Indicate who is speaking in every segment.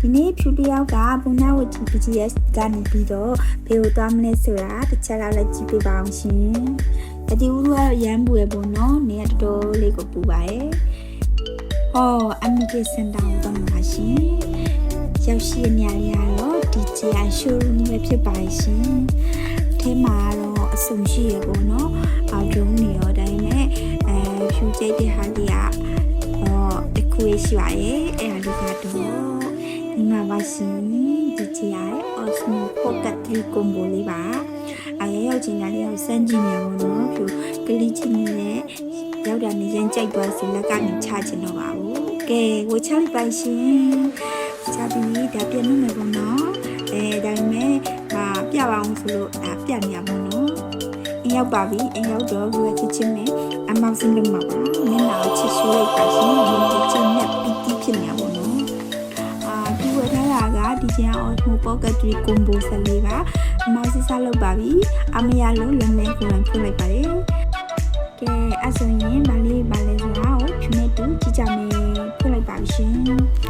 Speaker 1: ဒီနေ့ဖြူတယောက်ကဘုံနာဝတီ BGS ကနေပြီးတော့ဘယ်ကိုသွားမလဲဆိုတာတစ်ချက်လောက်လည်းကြည့်ပေးပါအောင်ရှင်။တတိဦးကတော့ရမ်းပူရပေါ့နော်။နေရာတော်တော်လေးကိုပူပါရဲ့။ဟောအမီကေစင်တာကိုတော့မှာရှင်။ရောက်ရှိနေရလေးကတော့ DJI showroom ပဲဖြစ်ပါရှင်။အဲမှာတော့အဆုံရှိရပေါ့နော်။အော်ဒရုန်းနေရောဒါပေမဲ့အဲဖြူကျိတ်တဲ့ဟာလေးက တော့တခုရှိပါရဲ့။အဲဟာလေးကတော့ဒီမှာပါရှင် DJI Osmo Pocket 3 combo လေးပါ။အဲရောက်ချင်တာလေးကိုစမ်းကြည့်နေပါတော့။ဖြူကလေးချင်းနဲ့ရောက်တာနေရင်ကြိုက်သွားစီလက်ကနေချချင်တော့ပါဘူး။ကဲဝချလိုက်ပါရှင်။ချပြီးဒါပြန်လို့မယ်ပေါ့နော်။အဲဒါပေမဲ့ဟာပြပါအောင်ဆိုလို့ဒါပြနေရပါတော့။အင်းရောက်ပါပြီ။အင်းရောက်တော့ဝယ်ချစ်ချင်းနဲ့ အမောက်စင်းလုံးမှာပါ။မျက်နှာကိုချစ်ဆိုးလိုက်ပါရှင်။ဒီလိုချင်းနဲ့ပီတီဖြစ်နေရပါတော့။အာဒီဝယ်ထားတာကဒီကျန် Osmo Pocket 3 combo ဆက်လေးပါ။အမောက်စစ်စားလုပ်ပါပြီ။အမရလို့လည်းလည်းကိုယ်တိုင်ဖွင့်လိုက်ပါတယ်။ကဲအဲ့ဆိုရင်ဗာလေးဗာလေးဆိုတာကိုဖြူနေတူကြည့်ကြမယ်ဖွင့်လိုက်ပါပြီရှင်။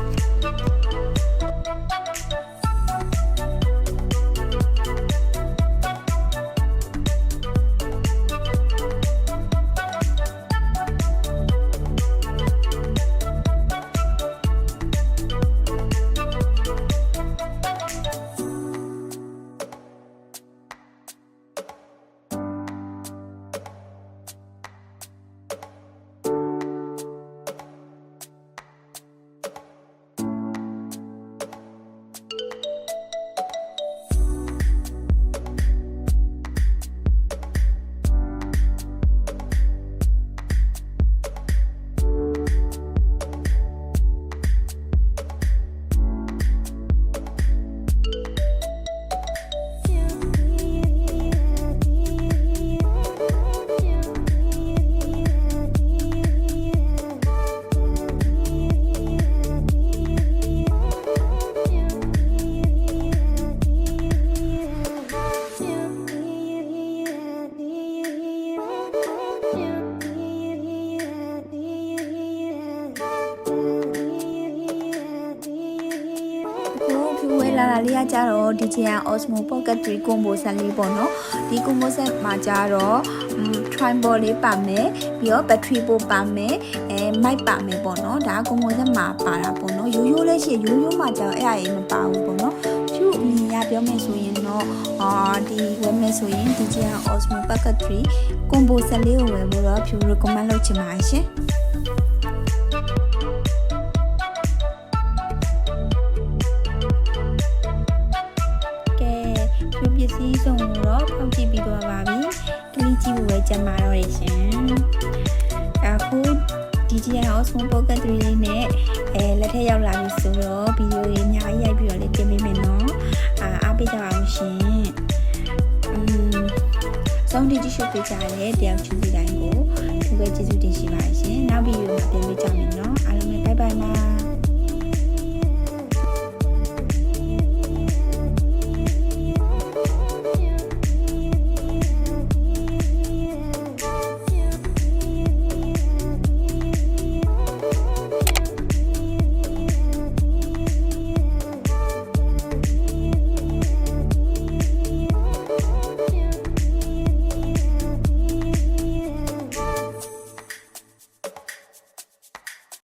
Speaker 1: လာတာလေးကကြတော့ DJI Osmo Pocket 3 combo set လေးပေါ့နော်ဒီ combo set မှာကြတော့ tripod လေးပါမယ်ပြီးတော့ battery ပို့ပါမယ်အဲ mic ပါမယ်ပေါ့နော်ဒါ combo set မှာပါတာပေါ့နော်ရိုးရိုးလေးရှိရိုးရိုးမှာကြတော့အဲ့အရေးမပါဘူးပေါ့နော်ဖြူအမြင်ရပြောမယ်ဆိုရင်တော့အာဒီဝယ်မယ်ဆိုရင် DJI Osmo Pocket 3 combo set လေးကိုဝယ်ဖို့တော့ဖြူ recommend လုပ်ချင်ပါတယ်ရှင် ကလေးကြည့်ဖို့ပဲကြံပါတော့ရရှင်အခု DJI Osmo Pocket 3လေးနဲ့အဲလက်ထက်ရောက်လာပြီဆိုတော့ဗီဒီယိုလေးအများကြီးရိုက်ပြီးတော့လေးတင်ပေးမယ်နော်အာအားပေးကြပါအောင်ရှင်อืมစောင့်ကြည့်ကြည့်ရှုပေးကြတဲ့တယောက်ချင်းစီတိုင်းကိုဒီကကျေးဇူးတင်ရှိပါတယ်ရှင်နောက်ဗီဒီယိုမှာပြန်ပေးကြမယ်နော်အားလုံးပဲ bye bye ပါ